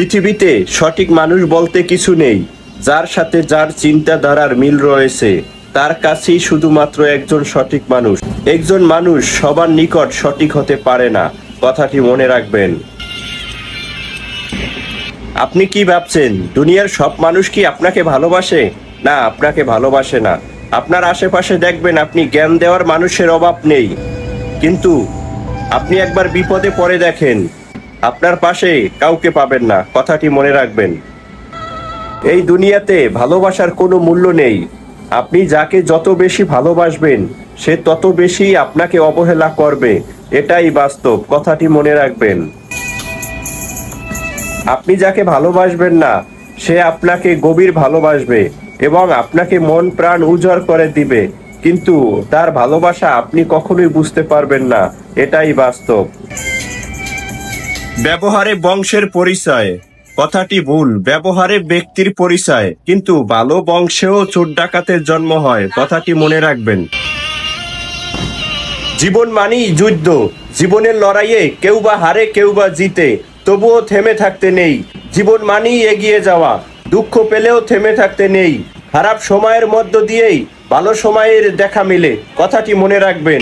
পৃথিবীতে সঠিক মানুষ বলতে কিছু নেই। যার সাথে যার চিন্তাধারার মিল রয়েছে, তার কাছেই শুধুমাত্র একজন সঠিক মানুষ। একজন মানুষ সবার নিকট সঠিক হতে পারে না, কথাটি মনে রাখবেন। আপনি কি ভাবছেন, দুনিয়ার সব মানুষ কি আপনাকে ভালোবাসে? না, আপনাকে ভালোবাসে না। আপনার আশেপাশে দেখবেন আপনি জ্ঞান দেওয়ার মানুষের অভাব নেই। কিন্তু আপনি একবার বিপদে পড়ে দেখেন আপনার পাশে কাউকে পাবেন না, কথাটি মনে রাখবেন। এই দুনিয়াতে ভালোবাসার কোনো মূল্য নেই। আপনি যাকে যত বেশি ভালোবাসবেন, সে তত বেশি আপনাকে অবহেলা করবে। এটাই বাস্তব, কথাটি মনে রাখবেন। আপনি যাকে ভালোবাসবেন না, সে আপনাকে গভীর ভালোবাসবে এবং আপনাকে মন প্রাণ উজাড় করে দিবে। কিন্তু তার ভালোবাসা আপনি কখনোই বুঝতে পারবেন না, এটাই বাস্তব। ব্যবহারে বংশের পরিচয়। কথাটি ভুল, ব্যবহারে ব্যক্তির পরিচয়। কিন্তু ভালো বংশেও চোর ডাকাতের জন্ম হয়, কথাটি মনে রাখবেন। জীবন মানেই যুদ্ধ। জীবনের লড়াইয়ে কেউ বা হারে, কেউ বা জিতে। তবুও থেমে থাকতে নেই। জীবন মানেই এগিয়ে যাওয়া। দুঃখ পেলেও থেমে থাকতে নেই। খারাপ সময়ের মধ্য দিয়েই ভালো সময়ের দেখা মিলে, কথাটি মনে রাখবেন।